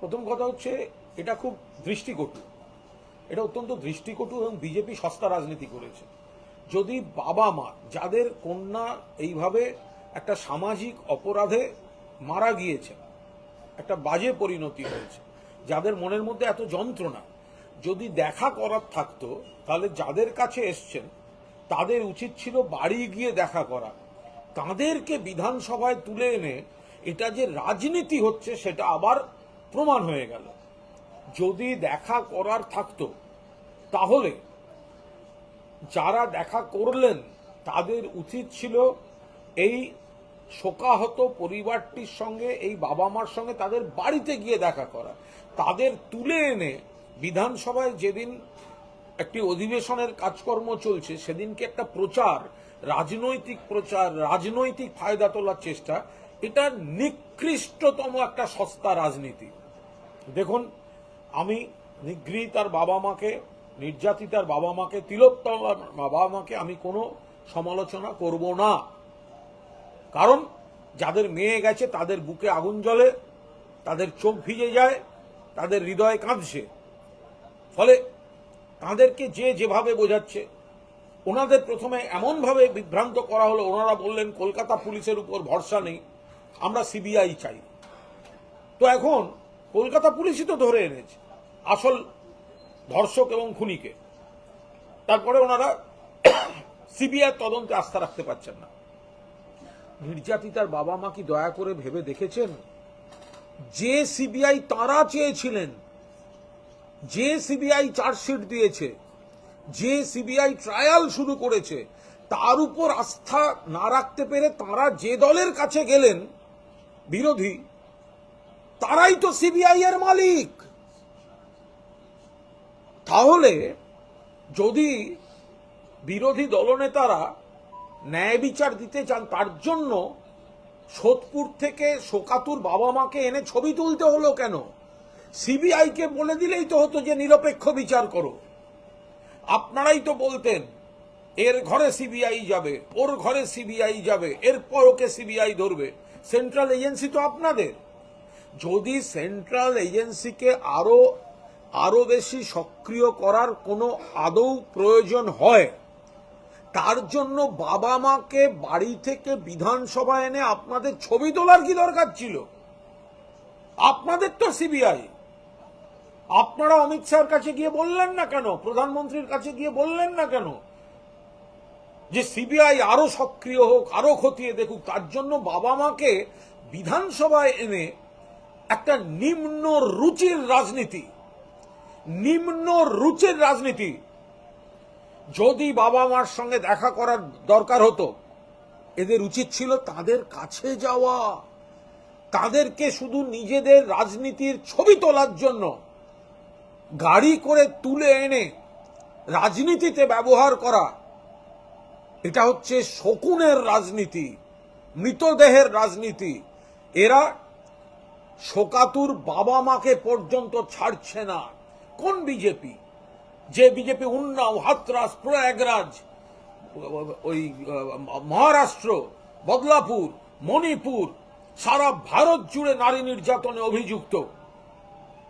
প্রথম কথা হচ্ছে, এটা খুব দৃষ্টিকটু। এটা অত্যন্ত দৃষ্টিকটু এবং বিজেপি সস্তা রাজনীতি করেছে। যদি বাবা মা, যাদের কন্যা এইভাবে একটা সামাজিক অপরাধে মারা গিয়েছে, একটা বাজে পরিণতি হয়েছে, যাদের মনের মধ্যে এত যন্ত্রণা, যদি দেখা করার থাকতো, তাহলে যাদের কাছে এসছেন, তাদের উচিত ছিল বাড়ি গিয়ে দেখা করা। তাদেরকে বিধানসভায় তুলে এনে, এটা যে রাজনীতি হচ্ছে, সেটা আবার প্রমাণ হয়ে গেল। যদি দেখা করার থাকতো, তাহলে যারা দেখা করলেন, তাদের উচিত ছিল এই শোকাহত পরিবারটির সঙ্গে, এই বাবা মার সঙ্গে তাদের বাড়িতে গিয়ে দেখা করা। তাদের তুলে এনে বিধানসভায় যেদিন একটি অধিবেশনের কাজকর্ম চলছে, সেদিনকে একটা প্রচার, রাজনৈতিক প্রচার, রাজনৈতিক ফায়দা তোলার চেষ্টা এটা নিকৃষ্টতম একটা সস্তা রাজনীতি। দেখুন, আমি নিগৃহীতার বাবা মাকে নির্যাতিতার বাবা মাকে তিলোত্তমার বাবা মাকে আমি কোনো সমালোচনা করব না। কারণ, যাদের মেয়ে গেছে, তাদের বুকে আগুন জ্বলে, তাদের চোখ ভিজে যায়, তাদের হৃদয় কাঁদছে ফলে তাদেরকে যে যেভাবে বোঝাচ্ছে, ওনাদের প্রথমে এমনভাবে বিভ্রান্ত করা হলো, ওনারা বললেন, কলকাতা পুলিশের উপর ভরসা নেই। আমরা সিবিআই চাই। তো এখন কলকাতা পুলিশই তো ধরে এনেছে, আসল ধর্ষক এবং খুনিকে। তারপরে ওনারা সিবিআই তদন্তে আস্থা রাখতে পারছেন না। নির্যাতিতার বাবা মা কি দয়া করে ভেবে দেখেছেন? যে সিবিআই তারা চেয়েছিলেন, যে সিবিআই চার্জশিট দিয়েছে, যে সিবিআই ট্রায়াল শুরু করেছে, তার উপর আস্থা না রাখতে পেরে তারা যে দলের কাছে গেলেন বিরোধী, তারাই তো সিবিআই এর মালিক। তাহলে যদি বিরোধী দলনেতারা ন্যায় বিচার দিতে চান, তার জন্য সোদপুর থেকে শোকাতুর বাবা মাকে এনে ছবি তুলতে হলো কেন? সিবিআইকে বলে দিলেই তো হতো যে নিরপেক্ষ বিচার করো। আপনারাই তো বলতেন এর ঘরে সিবিআই যাবে, ওর ঘরে সিবিআই যাবে, এরপর ওকে সিবিআই ধরবে। সেন্ট্রাল এজেন্সি তো আপনাদের। যদি সেন্ট্রাল এজেন্সিকে আরও আরও বেশি সক্রিয় করার কোনো আদৌ প্রয়োজন হয়, তার জন্য বাবা মাকে বাড়ি থেকে বিধানসভা এনে আপনাদের ছবি তোলার কি দরকার ছিল? আপনাদের তো সিবিআই আপনারা অমিত শাহর কাছে গিয়ে বললেন না কেন? প্রধানমন্ত্রীর কাছে গিয়ে বললেন না কেন? যে সিবিআই আরও সক্রিয় হোক, আরও খতিয়ে দেখুক, তার জন্য বাবা মাকে বিধানসভায় এনে একটা নিম্ন রুচির রাজনীতি, নিম্ন রুচির রাজনীতি যদি বাবা মার সঙ্গে দেখা করার দরকার হতো, এদের উচিত ছিল তাদের কাছে যাওয়া, তাদেরকে শুধু নিজেদের রাজনীতির ছবি তোলার জন্য গাড়ি করে তুলে এনে রাজনীতিতে ব্যবহার করা এটা হচ্ছে শকুনের রাজনীতি, মৃতদেহের রাজনীতি। এরা শোকাতুর বাবা মাকে পর্যন্ত ছাড়ছে না। কোন বিজেপি? যে বিজেপি উন্নাও, হাতরাস, প্রয়াগরাজ, ওই, মহারাষ্ট্র, বদলাপুর, মণিপুর, সারা ভারত জুড়ে নারী নির্যাতনে অভিযুক্ত।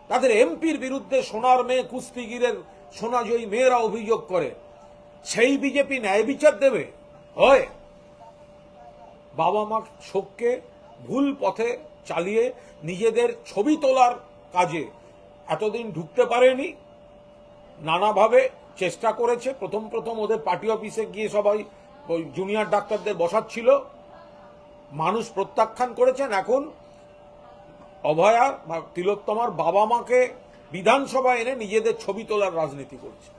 তাদের এমপির বিরুদ্ধে সোনার মেয়ে কুস্তিগিরের সোনাজয়ী মেয়েরা অভিযোগ করে। সেই বিজেপি ন্যায় বিচার দেবে, হয় বাবা মা শোককে ভুল পথে চালিয়ে নিজেদের ছবি তোলার কাজে এতদিন ঢুকতে পারেনি, নানাভাবে চেষ্টা করেছে। প্রথম প্রথম ওদের পার্টি অফিসে গিয়ে সবাই ওই জুনিয়র ডাক্তারদের বসাচ্ছিল। মানুষ প্রত্যাখ্যান করেছেন। এখন অভয়া বা তিলোত্তমার বাবা মাকে বিধানসভা এনে নিজেদের ছবি তোলার রাজনীতি করছে।